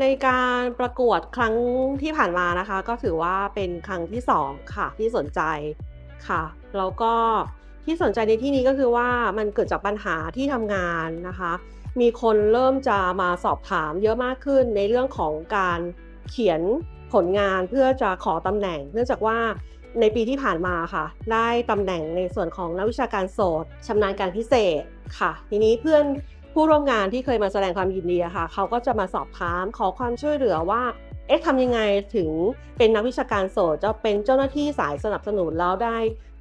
ในการประกวดครั้งที่ผ่านมานะคะ ก็ถือว่าเป็นครั้งที่ 2 ค่ะ ที่สนใจค่ะแล้วก็ที่สนใจในที่นี้ก็คือว่ามันเกิดจากปัญหาที่ทำงานนะคะ มีคนเริ่มจะมาสอบถามเยอะมากขึ้นในเรื่องของการเขียนผลงานเพื่อจะขอตำแหน่ง เนื่องจากว่าในปีที่ผ่านมาค่ะ ได้ตำแหน่งในส่วนของนักวิชาการโสตชำนาญการพิเศษค่ะ ทีนี้เพื่อน ผู้ร่วมงานที่เคยมาแสดงความยินดีอะค่ะเขาก็จะมาสอบถามขอความช่วยเหลือว่าเอ๊ะทำยังไงถึงเป็นนักวิชาการโสตจะเป็นเจ้าหน้าที่สายสนับสนุนแล้วได้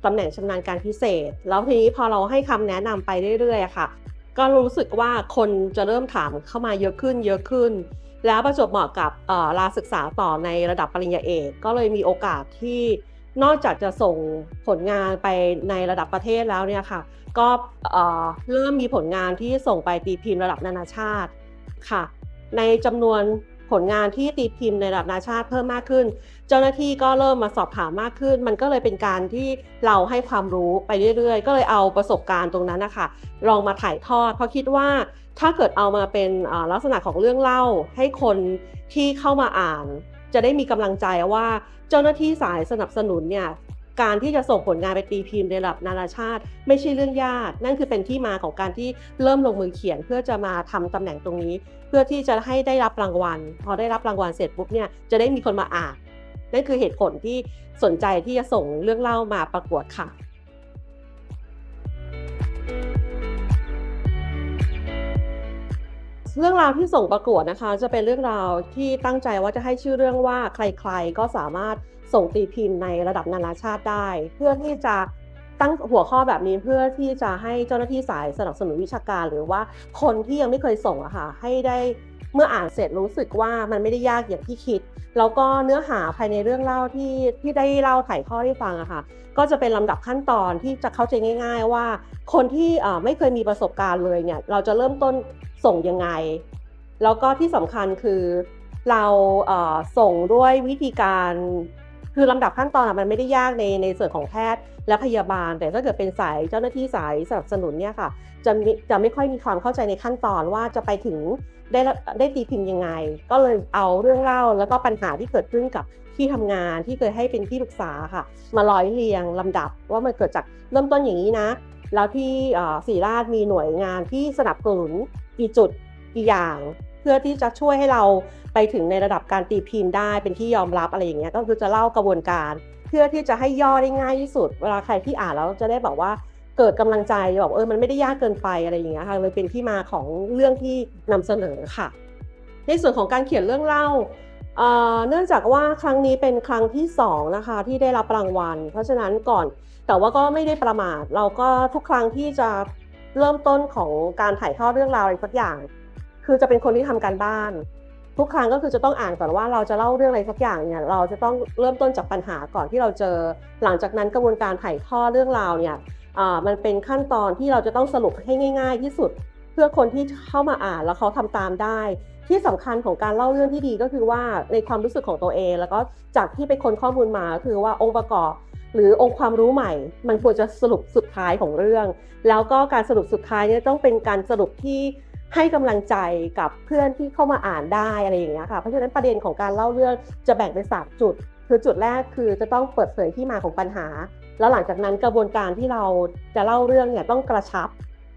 ตำแหน่งชำนาญการพิเศษ แล้วทีนี้พอเราให้คำแนะนำไปเรื่อยๆค่ะ ก็รู้สึกว่าคนจะเริ่มถามเข้ามาเยอะขึ้นเยอะขึ้น แล้วประจบเหมาะกับลาศึกษาต่อในระดับปริญญาเอก ก็เลยมีโอกาสที่ นอกจากจะส่งผลงานไปในระดับประเทศแล้วเนี่ยค่ะ ก็เอ่อเริ่มมีผลงานที่ส่งไปตีพิมพ์ระดับนานาชาติค่ะ ในจำนวนผลงานที่ตีพิมพ์ในระดับนานาชาติเพิ่มมากขึ้น เจ้าหน้าที่ก็เริ่มมาสอบถามมากขึ้น มันก็เลยเป็นการที่เราให้ความรู้ไปเรื่อยๆ ก็เลยเอาประสบการณ์ตรงนั้นนะคะลองมาถ่ายทอด เพราะคิดว่าถ้าเกิดเอามาเป็นลักษณะของเรื่องเล่าให้คนที่เข้ามาอ่าน จะได้มีกำลังใจว่าเจ้าหน้าที่สายสนับสนุนเนี่ยการที่จะส่งผลงานไปตีพิมพ์ในระดับนานาชาติ ไม่ใช่เรื่องยาก นั่นคือเป็นที่มาของการที่เริ่มลงมือเขียนเพื่อจะมาทำตำแหน่งตรงนี้ เพื่อที่จะให้ได้รับรางวัล พอได้รับรางวัลเสร็จปุ๊บเนี่ยจะได้มีคนมาอ่านนั่นคือเหตุผลที่สนใจที่จะส่งเรื่องเล่ามาประกวดค่ะ เรื่องราวที่ส่งประกวดนะคะ จะเป็นเรื่องราวที่ตั้งใจว่าจะให้ชื่อเรื่องว่าใครๆ ก็สามารถส่งตีพิมพ์ในระดับนานาชาติได้ เพื่อที่จะตั้งหัวข้อแบบนี้เพื่อที่จะให้เจ้าหน้าที่สายสนับสนุนวิชาการ หรือว่าคนที่ยังไม่เคยส่งอะค่ะให้ได้เมื่ออ่านเสร็จรู้สึกว่ามันไม่ได้ยากอย่างที่คิด แล้วก็เนื้อหาภายในเรื่องเล่าที่ที่ได้เล่าถ่ายทอดให้ฟังอะค่ะ ก็จะเป็นลำดับขั้นตอนที่จะเข้าใจง่าย ๆ ว่า คนที่ไม่เคยมีประสบการณ์เลยเนี่ยเราจะเริ่มต้นส่งยังไง แล้วก็ที่สำคัญคือเราส่งด้วยวิธีการคือลำดับขั้นตอนมันไม่ได้ยากในในส่วนของแพทย์และพยาบาล แต่ถ้าเกิดเป็นสายเจ้าหน้าที่สายสนับสนุนเนี่ยค่ะจะจะไม่ค่อยมีความเข้าใจในขั้นตอนว่าจะไปถึง ได้ได้ตีพิมพ์ยังไง ก็เลยเอาเรื่องเล่าแล้วก็ปัญหาที่เกิดขึ้นกับที่ทำงานที่เคยให้เป็นที่ปรึกษาค่ะ มาร้อยเรียงลำดับว่ามันเกิดจากเริ่มต้นอย่างนี้นะ แล้วที่เอ่อศรีราชมีหน่วยงานที่สนับสนุนกี่จุดกี่อย่างเพื่อที่จะช่วยให้เราไปถึงในระดับการตีพิมพ์ได้เป็นที่ยอมรับอะไรอย่างเงี้ยก็คือจะเล่ากระบวนการ เพื่อที่จะให้ย่อได้ง่ายที่สุด เวลาใครที่อ่านแล้วจะได้แบบว่า เกิดกำลังใจแบบเออมันไม่ได้ยากเกินไปอะไรอย่างเงี้ยค่ะเลยเป็นที่มาของเรื่องที่นำเสนอค่ะ ในส่วนของการเขียนเรื่องเล่าเนื่องจากว่าครั้งนี้เป็นครั้งที่สองนะคะที่ได้รับรางวัล เพราะฉะนั้นก่อนแต่ว่าก็ไม่ได้ประมาท เราก็ทุกครั้งที่จะเริ่มต้นของการถ่ายทอดเรื่องราวอะไรสักอย่าง คือจะเป็นคนที่ทำการบ้าน ทุกครั้งก็คือจะต้องอ่านก่อนว่าเราจะเล่าเรื่องอะไรสักอย่างเนี่ยเราจะต้องเริ่มต้นจากปัญหาก่อนที่เราเจอ หลังจากนั้นกระบวนการถ่ายทอดเรื่องราวเนี่ย มันเป็นขั้นตอนที่เราจะต้องสรุปให้ง่าย ๆ ที่สุด เพื่อคนที่เข้ามาอ่านแล้วเขาทำตามได้ ที่สำคัญของการเล่าเรื่องที่ดีก็คือว่าในความรู้สึกของตัวเอง แล้วก็จากที่ไปค้นข้อมูลมาก็คือว่าองค์ประกอบหรือองค์ความรู้ใหม่ มันควรจะสรุปสุดท้ายของเรื่อง แล้วก็การสรุปสุดท้ายเนี่ยต้องเป็นการสรุปที่ให้กำลังใจกับเพื่อนที่เข้ามาอ่านได้อะไรอย่างเงี้ยค่ะ เพราะฉะนั้นประเด็นของการเล่าเรื่องจะแบ่งเป็นสามจุด คือจุดแรกคือจะต้องเปิดเผยที่มาของปัญหา แล้วหลังจากนั้นกระบวนการที่เราจะเล่าเรื่องเนี่ยต้องกระชับ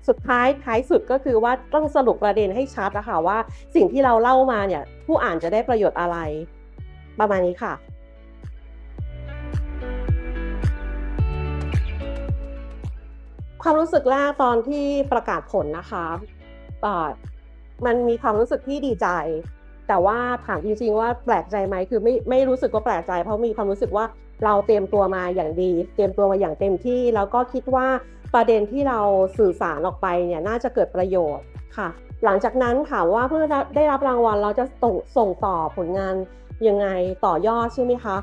สุดท้ายท้ายสุดก็คือว่าต้องสรุปประเด็นให้ชัดนะคะว่า สิ่งที่เราเล่ามาเนี่ยผู้อ่านจะได้ประโยชน์อะไร ประมาณนี้ค่ะความรู้สึกแรกตอนที่ประกาศผลนะคะมันมีความรู้สึกที่ดีใจ แต่ว่าถามจริงๆว่าแปลกใจไหมคือไม่ไม่รู้สึกว่าแปลกใจ เพราะมีความรู้สึกว่าเราเตรียมตัวมาอย่างดี เตรียมตัวมาอย่างเต็มที่ แล้วก็คิดว่าประเด็นที่เราสื่อสารออกไปเนี่ยน่าจะเกิดประโยชน์ค่ะ หลังจากนั้นถามว่าเพื่อได้รับรางวัลเราจะส่งส่งต่อผลงานยังไงต่อยอดใช่ไหมคะ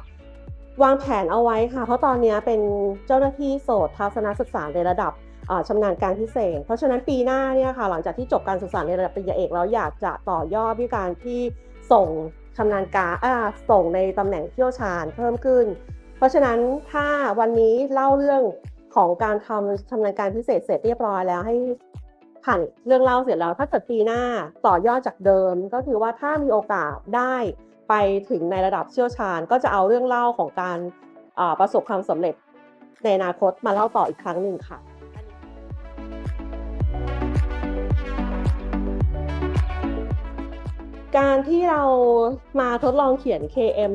วางแผนเอาไว้ค่ะ เพราะตอนนี้เป็นเจ้าหน้าที่โสตทัศนศึกษาในระดับ ชำนาญการพิเศษ เพราะฉะนั้นปีหน้าเนี่ยค่ะหลังจากที่จบการศึกษาในระดับปริญญาเอกแล้วอยากจะต่อยอดด้วยการที่ส่งชำนาญการอ่าส่งในตำแหน่งเชี่ยวชาญเพิ่มขึ้น เพราะฉะนั้นถ้าวันนี้เล่าเรื่องของการทำชำนาญการพิเศษเสร็จเรียบร้อยแล้วให้ผ่านเรื่องเล่าเสร็จแล้วถ้าเกิดปีหน้าต่อยอดจากเดิม ก็คือว่าถ้ามีโอกาสได้ไปถึงในระดับเชี่ยวชาญ ก็จะเอาเรื่องเล่าของการประสบความสำเร็จในอนาคตมาเล่าต่ออีกครั้งหนึ่งค่ะ การที่เรามาทดลองเขียน KM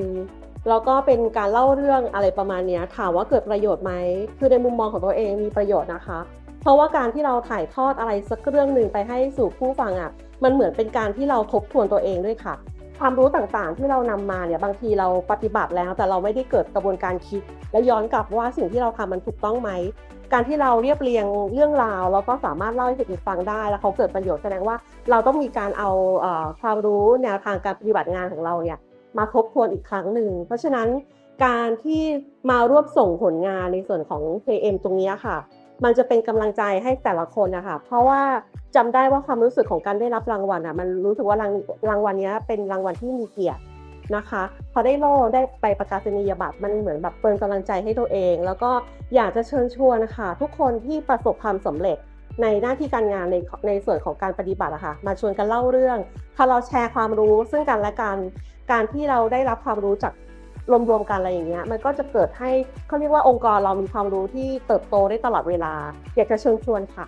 แล้วก็เป็นการเล่าเรื่องอะไรประมาณนี้ถามว่าเกิดประโยชน์ไหมคือในมุมมองของตัวเองมีประโยชน์นะคะ เพราะว่าการที่เราถ่ายทอดอะไรสักเรื่องหนึ่งไปให้สู่ผู้ฟังอะมันเหมือนเป็นการที่เราทบทวนตัวเองด้วยค่ะ ความรู้ต่างๆ ที่เรานำมาเนี่ยบางทีเราปฏิบัติแล้วแต่เราไม่ได้เกิดกระบวนการคิด และย้อนกลับว่าสิ่งที่เราทำมันถูกต้องไหมการที่เราเรียบเรียงเรื่องราวแล้วก็สามารถเล่าให้คนอื่นฟังได้ แล้วเขาเกิดประโยชน์แสดงว่าเราต้องมีการเอาความรู้แนวทางการปฏิบัติงานของเราเนี่ยมาทบทวนอีกครั้งหนึ่งเพราะฉะนั้นการที่มาร่วมส่งผลงานในส่วนของ KM ตรงเนี้ยค่ะ มันจะเป็นกำลังใจให้แต่ละคนนะคะเพราะว่าจำได้ว่าความรู้สึกของการได้รับรางวัลอะมันรู้สึกว่ารางรางวัลนี้เป็นรางวัลที่มีเกียรตินะคะ พอได้โล่ได้ไปประกาศนียบัตรมันเหมือนแบบเปิดกำลังใจให้ตัวเอง แล้วก็อยากจะเชิญชวนนะคะทุกคนที่ประสบความสำเร็จในหน้าที่การงานในในส่วนของการปฏิบัติอะค่ะมาชวนกันเล่าเรื่องพอเราแชร์ความรู้ซึ่งกันและกัน การที่เราได้รับความรู้จาก รวมๆกันอะไรอย่างเงี้ยมันก็จะเกิดให้เขาเรียกว่าองค์กรเรามีความรู้ที่เติบโตได้ตลอดเวลา อยากจะเชิญชวนค่ะ